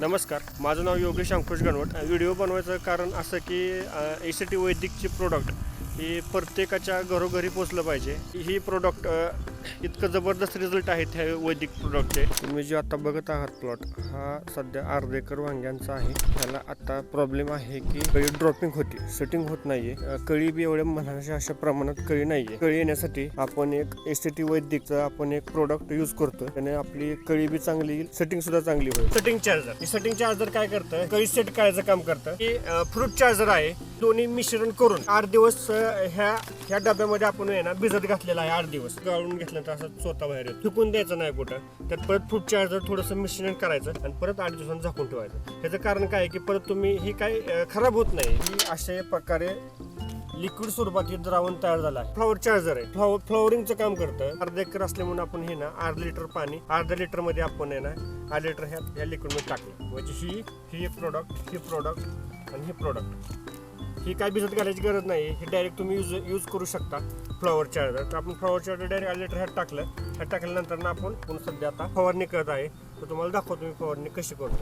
नमस्कार माझं नाव योगेश अंकुश गणवट. व्हिडिओ बनवायचं कारण असं की ए सी टी वैदिकची प्रोडक्ट ही प्रत्येकाच्या घरोघरी पोचलं पाहिजे. ही प्रोडक्ट इतकं जबरदस्त रिझल्ट आहेत ह्या वैदिक प्रोडक्टचे तुम्ही जे आता बघत आहात प्लॉट हा सध्या अर्धा एकर वांग्यांचा आहे. ह्याला आता प्रॉब्लेम आहे की कळी ड्रॉपिंग होती सेटिंग होत नाहीये. कळी बी एवढ्या म्हणाच्या अशा प्रमाणात कळी नाहीये. कळी येण्यासाठी आपण एक एस टी वैदिकचं आपण एक प्रोडक्ट यूज करतो त्याने आपली कळी बी चांगली येईल सेटिंग सुद्धा चांगली होईल. सेटिंग चार्जर हे सेटिंग चार्जर काय करतं? कळी सेट करायचं काम करतं. की फ्रूट चार्जर आहे. दोन्ही मिश्रण करून आठ दिवस ह्या ह्या डब्यामध्ये आपण आहे ना भिजत घातलेला आहे आठ दिवस. गाळून घेतल्यानंतर असं चोथा बाहेर येतो. थुकून द्यायचं नाही कुठं. त्यात परत फ्रूट चार्जर थोडंसं मिश्रण करायचं आणि परत आठ दिवसांनी झाकून ठेवायचं. त्याचं कारण काय आहे की परत तुम्ही ही काय खराब होत नाही. ही अशा प्रकारे लिक्विड स्वरूपात हे द्रावण तयार झालं आहे. फ्लॉवर चार्जर आहे. फ्लॉवर फ्लॉवरिंगचं काम करतं. अर्धा एकर असल्यामुळे आपण हे ना अर्धा लिटर पाणी अर्धा लिटरमध्ये आपण आहे ना अर्धा लिटर ह्या ह्या लिक्विडमध्ये टाकलं. म्हणजे ही ही एक प्रोडक्ट ही प्रोडक्ट आणि हे प्रोडक्ट ही काय भिजत घालायची गरज नाही. हे डायरेक्ट तुम्ही यूज यूज करू शकता फ्लॉवर चार्जर तर आपण फ्लॉवर चार्जर डायरेक्ट अर्धा लिटर ह्यात टाकलं. ह्यात टाकल्यानंतर ना आपण पुन्हा सध्या आता फवारणी करत आहे. तर तुम्हाला दाखवतो मी फवारणी कशी करतो